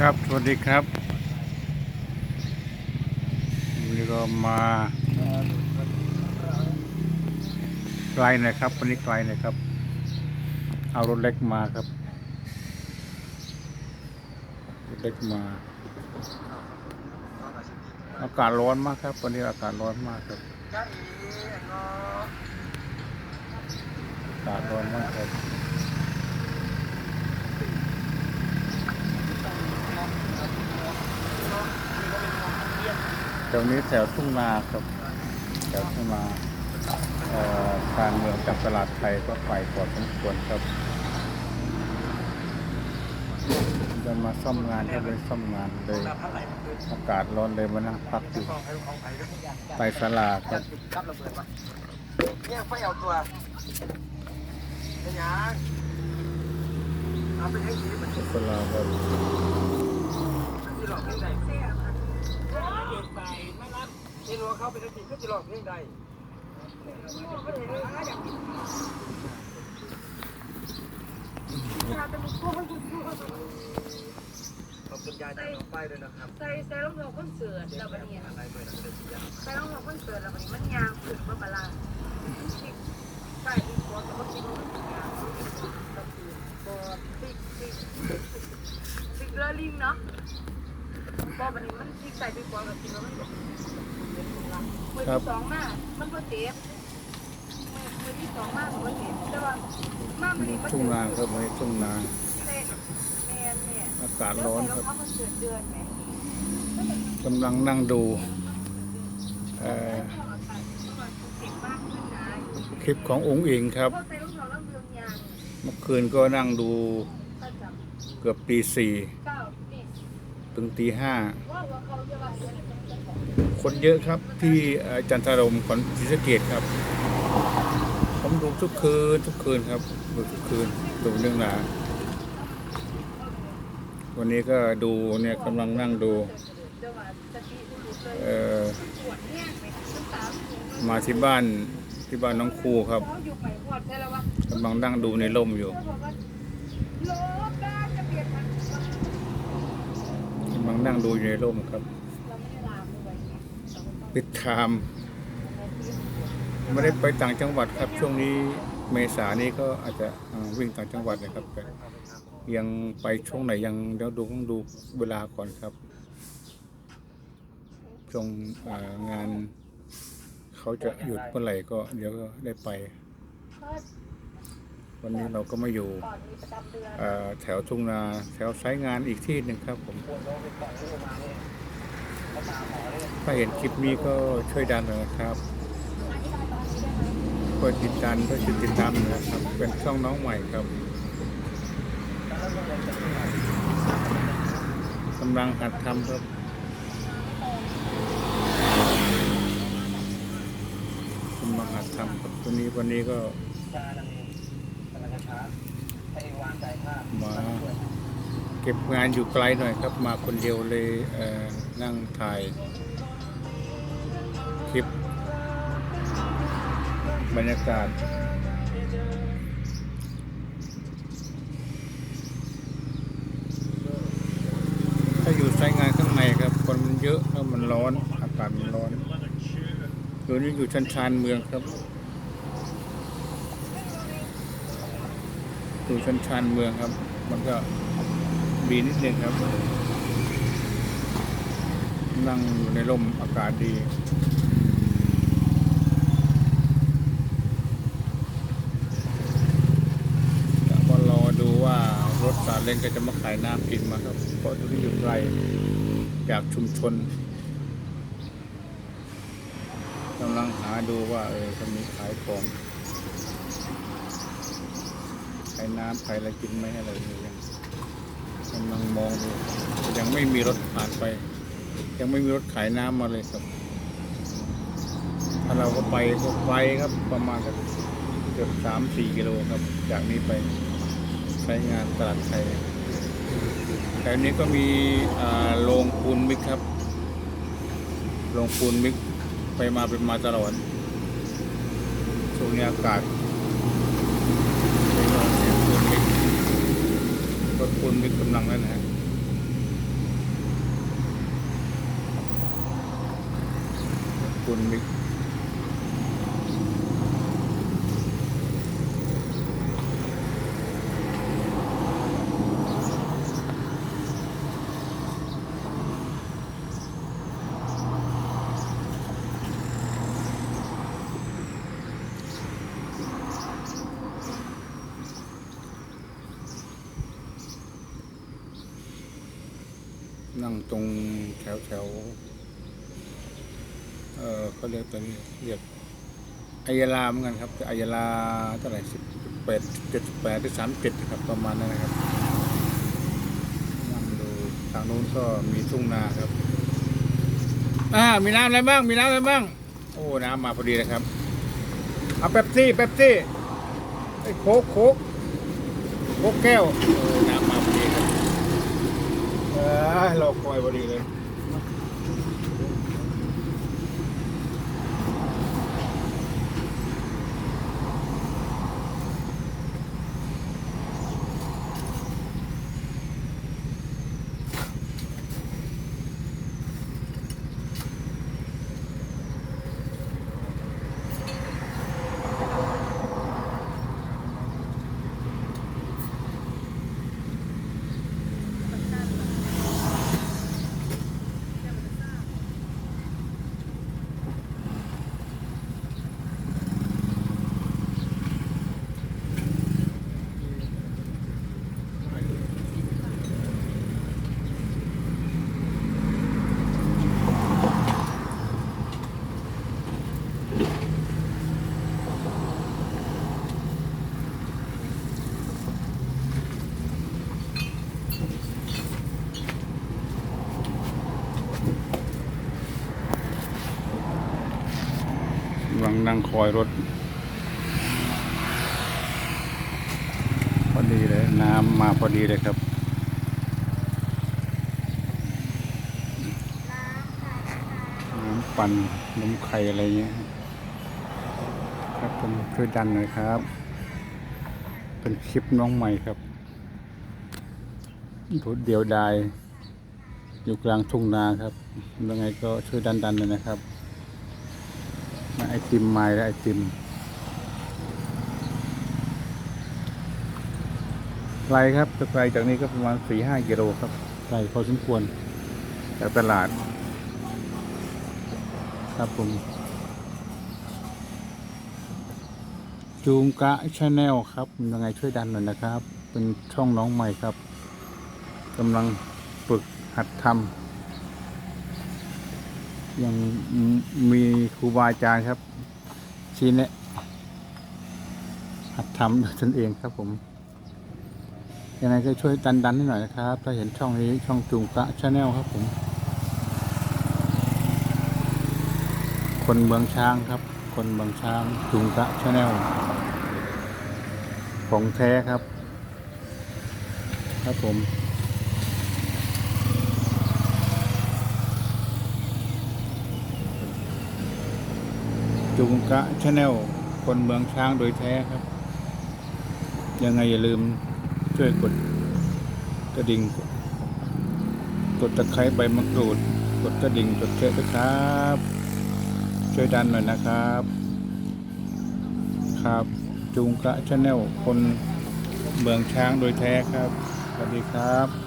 ครับ สวัสดีครับวันนี้ก็มาไกลน่อยครับ วันนี้ไกลน่อยครับ เอารถเล็กมาครับรถเล็กมา อากาศร้อนมากครับ วันนี้อากาศร้อนมากครับอากาศร้อนมากครับ แถวนี้แถวทุ่งนาครับแถวทุ่งนาเอ่อทางเมืองจากตลาดไทยก็ไปกว่าสมควรครับ จะมาซ่อมงานก็เลยซ่อมงานเลยอากาศร้อนเลยมานั่งพักอยู่ไปศาลาครับรับระเบิดมาเนี่ยไฟเอาตัวเป็นยังเอาไปให้ดีมันที่ศาลาครับหลอกเพียงใดเสียเด็กไปไม่รับ เห็นว่าเขาเป็นจริก็จะลอกเพียงใดขอบคุณยายจากน้องป้ายด้วยนะครับใส่ใส่รองเท้าคอนเสิร์ตแล้วบัดนี้อะไรด้วยนะเด็กยาใส่รองเท้าคอนเสิร์ตแล้วบัดนี้มันยางขึ้นมาปะล่ะใส่อีกหัวก็บ่คิดว่ามันยางขึ้นก็คือบ่ติ๊กติ๊กติ๊กเลอร์ลิงเนาะบ่บัดนี้มันติ๊กใส่ไปหัวก็คิดว่ามันบ่ มือที่สองมามันบ่เจ็บมือมือที่สองมามันบ่เจ็บแต่ว่ามามื้อนี้มันทุ่งนาครับวันนี้ทุ่งนาอากาศร้อนครับกำลังนั่งดูเอ่อคลิปขององค์อิงครับ เมื่อคืนก็นั่งดูเกือบตีสี่ถึงตีห้า คนเยอะครับที่จันทรมขอนศรีสะเกดครับ ผมดูทุกคืนทุกคืนครับดูทุกคืนดูเรื่องหนาวันนี้ก็ดูเนี่ยกำลังนั่งดูมาที่บ้านที่บ้านน้องครูครับกำลังนั่งดูในร่มอยู่กว่าโลกาจะเปลี่ยนมันกำลังนั่งดูอยู่ในร่มครับ ปิดไทม์ไม่ได้ไปต่างจังหวัดครับ ช่วงนี้เมษานี้ก็อาจจะวิ่งต่างจังหวัดนะครับแต่ยังไปช่วงไหนยังเดี๋ยวดูต้องดูเวลาก่อนครับช่วงงานเขาจะหยุดเมื่อไหร่ก็เดี๋ยวก็ได้ไป วันนี้เราก็มาอยู่แถวทุ่งนาแถวไซต์งานอีกที่หนึ่งครับผม ถ้าเห็นคลิปนี้ก็ช่วยดันหน่อยนะครับกดติดตามก็ช่วยติดตามนะครับ เป็นช่องน้องใหม่ครับกำลังหัดทำครับกำลังหัดทำครับตัวนี้วันนี้ก็มาเก็บงานอยู่ไกลหน่อยครับ มาคนเดียวเลยเอ่อนั่งถ่าย บรรยากาศ ถ้าอยู่ใช้งานข้างในครับคนมันเยอะแล้วมันร้อน อากาศมันร้อนเดี๋ยวนี้อยู่ชันชานเมืองครับอยู่ชันชานเมืองครับ มันก็ดีนิดนึงครับ นั่งอยู่ในร่มอากาศดี ก็รอดูว่ารถสา เล้งก็จะมาขายน้ำกินมาครับเพราะตรงนี้อยู่ไกลจากชุมชนกำลังหาดูว่าเออจะมีขายของขายน้ำขายอะไรกินไหมอะไรอย่างเงี้ยกำลังมองดูยังไม่มีรถผ่านไป ยังไม่มีรถขายน้ำมาเลยครับ ถ้าเราก็ไปก็ไกลครับประมาณเกือบสามสี่กิโลครับ จากนี้ไป ใช้งานตลาดไทยแถวนี้ก็มีโรงปูนมิกครับโรงปูนมิกไปมาเป็นมาตลอดช่วงนี้อากาศรถปูนมิกกำลังนั่นนะปูนมิก นั่งตรงแถวแถวๆเออเขาเรียกตอนนี้เรียกอายลาเหมือนกันครับอายลาเท่าไหร่สิบแปดเจ็ดแปดหรือสามเจ็ดครับประมาณนั้นนะครับนั่งดูทางโน้นก็มีทุ่งนาครับอ่ามีน้ำอะไรบ้าง มีน้ำอะไรบ้าง โอ้น้ำมาพอดีเลยครับเอาเป๊ปซี่เป๊ปซี่ไอ้โคกโคกโคกแก้วโอ้น้ำมา เออเราคอยพอดีเลย นั่งคอยรถพอดีเลย น้ำมาพอดีเลยครับน้ำปั่นนมไข่อะไรเงี้ยครับผมช่วยดันหน่อยครับ เป็นคลิปน้องใหม่ครับรถเดียวดายอยู่กลางทุ่งนาครับยังไงก็ช่วยดันดันๆหน่อยนะครับ อติมไม้และไอติมไกลครับไกลจากนี้ก็ประมาณสี่ห้ากิโลครับไกลพอสมควรจากตลาด ครับผม จูงกะชาแนลครับยังไงช่วยดันหน่อยนะครับ เป็นช่องน้องใหม่ครับกำลังฝึกหัดทำ ยังมีครูบาอาจารย์ครับ ชี้แนะหัดทำด้วยตนเองครับผมยังไงก็ช่วยดันดันให้หน่อยนะครับ ถ้าเห็นช่องนี้ช่องจุงกะชาแนลครับผม คนเมืองช้างครับ คนเมืองช้างจุงกะชาแนลของแท้ครับ ครับผม จุงกะชาแนลคนเมืองช้างโดยแท้ครับ ยังไงอย่าลืมช่วยกดกระดิ่ง กดตะไคร้ใบมะกรูด กดกระดิ่งกดเชร์ด้วยครับ ช่วยดันหน่อยนะครับ ครับ จุงกะชาแนลคนเมืองช้างโดยแท้ครับ สวัสดีครับ